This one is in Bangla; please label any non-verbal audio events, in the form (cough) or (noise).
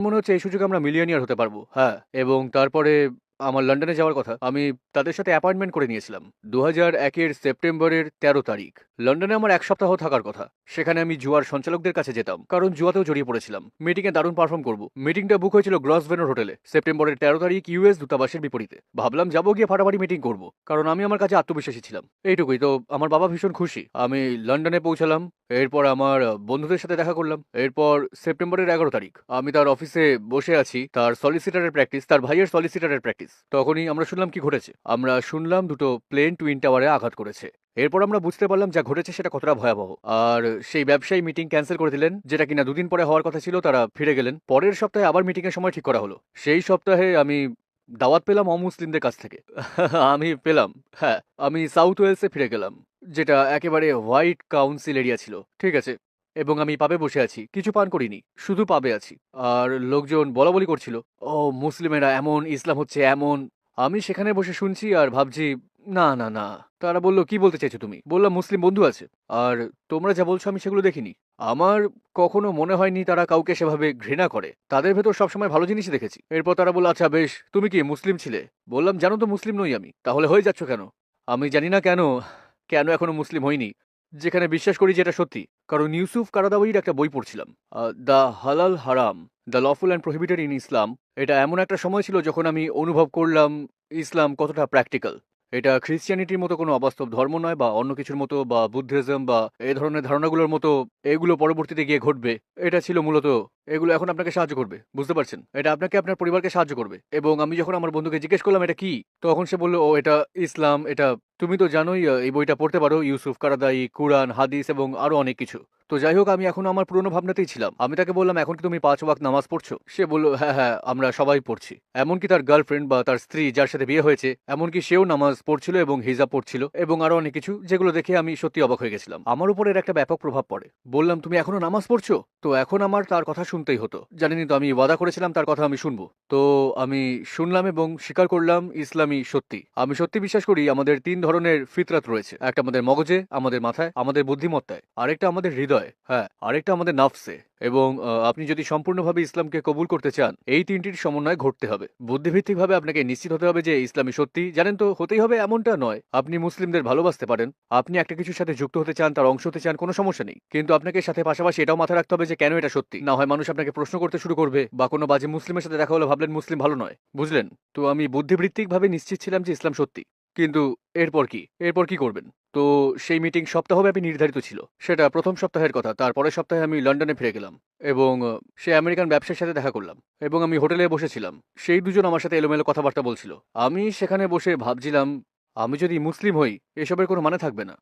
মনে হচ্ছে এই সুযোগে আমরা মিলিয়নিয়ার হতে পারব। হ্যাঁ এবং তারপরে আমার লন্ডনে যাওয়ার কথা। আমি তাদের সাথে অ্যাপয়েন্টমেন্ট করে নিয়েছিলাম। দু হাজার একের সেপ্টেম্বরের তেরো তারিখ। লন্ডনে আমার এক সপ্তাহ থাকার কথা। সেখানে আমি জুয়ার সঞ্চালকদের কাছে যেতাম। কারণ জুয়াতেও জড়িয়ে পড়েছিলাম। মিটিংয়ে দারুণ পারফর্ম করব। মিটিংটা বুক হয়েছিল গ্রস ভেনোর হোটেলে সেপ্টেম্বরের তেরো তারিখ ইউএস দূতাবাসের বিপরীতে। ভাবলাম যাব গিয়ে ফাটাফাটি মিটিং করব। কারণ আমি আমার কাছে আত্মবিশ্বাসী ছিলাম। এইটুকুই। তো আমার বাবা ভীষণ খুশি। আমি লন্ডনে পৌঁছালাম। এরপর আমার বন্ধুদের সাথে দেখা করলাম। এরপর সেপ্টেম্বরের এগারো তারিখ। আমি তার অফিসে বসে আছি, তার সলিসিটারের প্র্যাকটিস তার ভাইয়ের সলিসিটারের প্র্যাকটিস তখনই আমরা শুনলাম কি ঘটেছে। আমরা শুনলাম দুটো প্লেন টুইন টাওয়ারে আঘাত করেছে। এরপর আমরা বুঝতে পারলাম যা ঘটেছে সেটা কতটা ভয়াবহ। আর সেই ব্যবসায়ী মিটিং ক্যান্সেল করে দিলেন, যেটা কিনা দুদিন পরে হওয়ার কথা ছিল, তারা ফিরে গেলেন। পরের সপ্তাহে আবার মিটিং এর সময় ঠিক করা হলো। সেই সপ্তাহে আমি দাওয়াত পেলাম অমুসলিমদের কাছ থেকে। (laughs) আমি পেলাম হ্যাঁ আমি সাউথ ওয়েলসে ফিরে গেলাম। যেটা একেবারে হোয়াইট কাউন্সিল এরিয়া ছিল, ঠিক আছে? এবং আমি পাবে বসে আছি, কিছু পান করিনি, শুধু পাবে আছি। আর লোকজন বলা বলি করছিল, ও, মুসলিমেরা এমন, ইসলাম হচ্ছে এমন। আমি সেখানে বসে শুনছি আর ভাবছি, না না না। তারা বলল, কি বলতে চাইছো তুমি? বললাম, মুসলিম বন্ধু আছে। আর তোমরা যা বলছো আমি সেগুলো দেখিনি। আমার কখনো মনে হয়নি তারা কাউকে সেভাবে ঘৃণা করে। তাদের ভেতর সবসময় ভালো জিনিসই দেখেছি। এরপর তারা বলল আচ্ছা বেশ, তুমি কি মুসলিম ছিলে? বললাম, জানো তো, মুসলিম নই আমি। তাহলে হয়ে যাচ্ছ কেন? আমি জানি না কেন কেন এখনও মুসলিম হইনি যেখানে বিশ্বাস করি যে এটা সত্যি। কারণ ইউসুফ কারাদাবইয়ের একটা বই পড়ছিলাম। দ্য হালাল হারাম, the lawful and prohibited in Islam. এটা এমন একটা সময় ছিল যখন আমি অনুভব করলাম ইসলাম কতটা প্র্যাকটিক্যাল। এটা খ্রিস্টিয়ানিটির মতো কোনো অবাস্তব ধর্ম নয় বা অন্য কিছুর মতো বা বুদ্ধিজম বা এ ধরনের ধারণাগুলোর মতো এগুলো পরবর্তীতে গিয়ে ঘটবে। এটা ছিল মূলত এগুলো এখন আপনাকে সাহায্য করবে, বুঝতে পারছেন? এটা আপনাকে আপনার পরিবারকে সাহায্য করবে। এবং আমি যখন আমার বন্ধুকে জিজ্ঞেস করলাম, এটা কি? তখন সে বলল, ও, এটা ইসলাম, এটা তুমি তো জানোই এই বইটা পড়তে পারো, ইউসুফ, কারাদাই, কুরআন, হাদিস এবং আরও অনেক কিছু। তো যাই হোক, আমি এখন আমার পুরনো ভাবনাতেই ছিলাম। আমি তাকে বললাম, এখন কি তুমি পাঁচ ওয়াক্ত নামাজ পড়ছো? সে বলল হ্যাঁ হ্যাঁ আমরা সবাই পড়ছি। এমনকি তার গার্লফ্রেন্ড বা তার স্ত্রী যার সাথে বিয়ে হয়েছে, এমনকি সেও নামাজ পড়ছিল এবং হিজাব পড়ছিল এবং আরও অনেক কিছু, যেগুলো দেখে আমি সত্যি অবাক হয়ে গেছিলাম। আমার উপর এর একটা ব্যাপক প্রভাব পড়ে। বললাম, তুমি এখনও নামাজ পড়ছো? তো এখন আমার তার কথা শুনতেই হতো। জানিনি তো, আমি ওয়াদা করেছিলাম তার কথা আমি শুনব। তো আমি শুনলাম এবং স্বীকার করলাম ইসলামী সত্যি। আমি সত্যি বিশ্বাস করি আমাদের তিন ধরনের ফিতরাত রয়েছে। একটা আমাদের মগজে, আমাদের মাথায়, আমাদের বুদ্ধিমত্তায়। আরেকটা আমাদের হৃদয় হ্যাঁ আরেকটা আমাদের নাফসে। এবং আপনি যদি সম্পূর্ণভাবে ইসলামকে কবুল করতে চান, এই তিনটির সমন্বয় ঘটতে হবে। বুদ্ধিভিত্তিকভাবে আপনাকে নিশ্চিত হতে হবে যে ইসলামী সত্যি। জানেন তো, হতেই হবে এমনটা নয়, আপনি মুসলিমদের ভালোবাসতে পারেন। আপনি একটা কিছুর সাথে যুক্ত হতে চান, তার অংশ হতে চান, কোনো সমস্যা নেই। কিন্তু আপনাকে সাথে পাশাপাশি এটাও মাথায় রাখতে হবে যে কেন এটা সত্যি? না হয় মানুষ আপনাকে প্রশ্ন করতে শুরু করবে, বা কোনো বাজে মুসলিমের সাথে দেখা হলে ভাবলেন মুসলিম ভালো নয়। বুঝলেন? তো আমি বুদ্ধিবৃত্তিকভাবে নিশ্চিত ছিলাম যে ইসলাম সত্যি। কিন্তু এরপর কি? এরপর কি করবেন? তো সেই মিটিং সপ্তাহব্যাপী নির্ধারিত ছিল। সেটা প্রথম সপ্তাহের কথা, তারপরের সপ্তাহে আমি লন্ডনে ফিরে গেলাম এবং সে আমেরিকান ব্যবসার সাথে দেখা করলাম এবং আমি হোটেলে বসেছিলাম। সেই দুজন আমার সাথে এলোমেলো কথাবার্তা বলছিল। আমি সেখানে বসে ভাবছিলাম, আমি যদি মুসলিম হই, এসবের কোনো মানে থাকবে না।